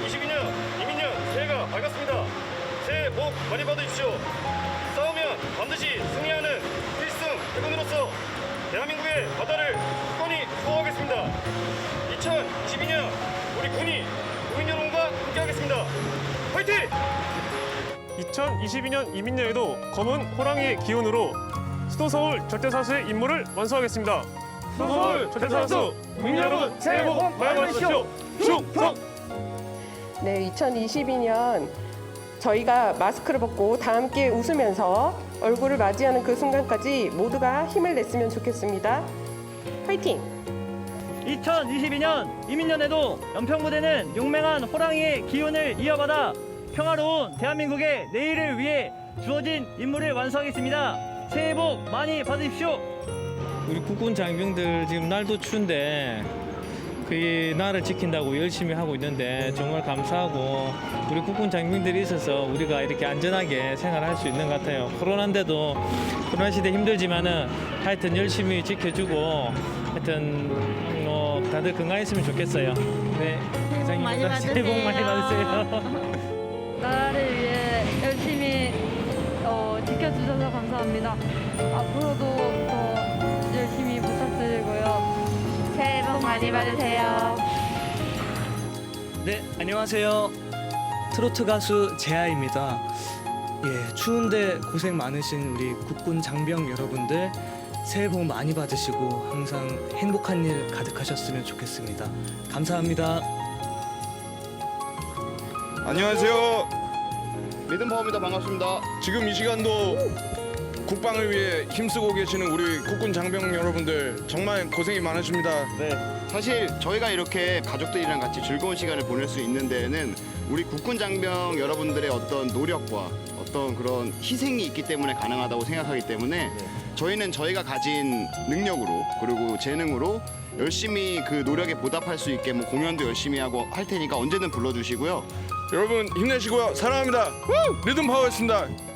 2022년 이민년 새해가 밝았습니다. 새해 복 많이 받으십시오. 싸우면 반드시 승리하는 필승 해군으로서 대한민국의 바다를 굳건히 수호하겠습니다. 2022년 우리 군이 국민 여러분과 함께하겠습니다. 화이팅! 2022년 이민년에도 검은 호랑이의 기운으로 수도 서울 절대사수의 임무를 완수하겠습니다. 수도 서울 절대사수 국민 여러분 새해 복 많이 받으십시오. 충성! 네, 2022년 저희가 마스크를 벗고 다 함께 웃으면서 얼굴을 맞이하는 그 순간까지 모두가 힘을 냈으면 좋겠습니다. 화이팅! 2022년 이민년에도 연평부대는 용맹한 호랑이의 기운을 이어받아 평화로운 대한민국의 내일을 위해 주어진 임무를 완수하겠습니다. 새해 복 많이 받으십시오. 우리 국군 장병들 지금 날도 추운데 그 나라를 지킨다고 열심히 하고 있는데 정말 감사하고 우리 국군 장병들이 있어서 우리가 이렇게 안전하게 생활할 수 있는 것 같아요. 코로나인데도 코로나 시대 힘들지만은 하여튼 열심히 지켜주고 하여튼 뭐 다들 건강했으면 좋겠어요. 네, 많이 이상입니다. 새해 복 많이 받으세요. 나라를 위해 열심히 어, 지켜주셔서 감사합니다. 앞으로 많이 받으세요. 네, 안녕하세요. 트로트 가수 재하입니다. 예, 추운데 고생 많으신 우리 국군 장병 여러분들 새해 복 많이 받으시고 항상 행복한 일 가득하셨으면 좋겠습니다. 감사합니다. 안녕하세요. 리듬파워입니다. 반갑습니다. 지금 이 시간도 국방을 위해 힘쓰고 계시는 우리 국군 장병 여러분들 정말 고생이 많으십니다. 네. 사실 저희가 이렇게 가족들이랑 같이 즐거운 시간을 보낼 수 있는 데에는 우리 국군 장병 여러분들의 어떤 노력과 어떤 그런 희생이 있기 때문에 가능하다고 생각하기 때문에 저희는 저희가 가진 능력으로 그리고 재능으로 열심히 그 노력에 보답할 수 있게 뭐 공연도 열심히 하고 할 테니까 언제든 불러주시고요. 여러분 힘내시고요. 사랑합니다. 리듬 파워였습니다.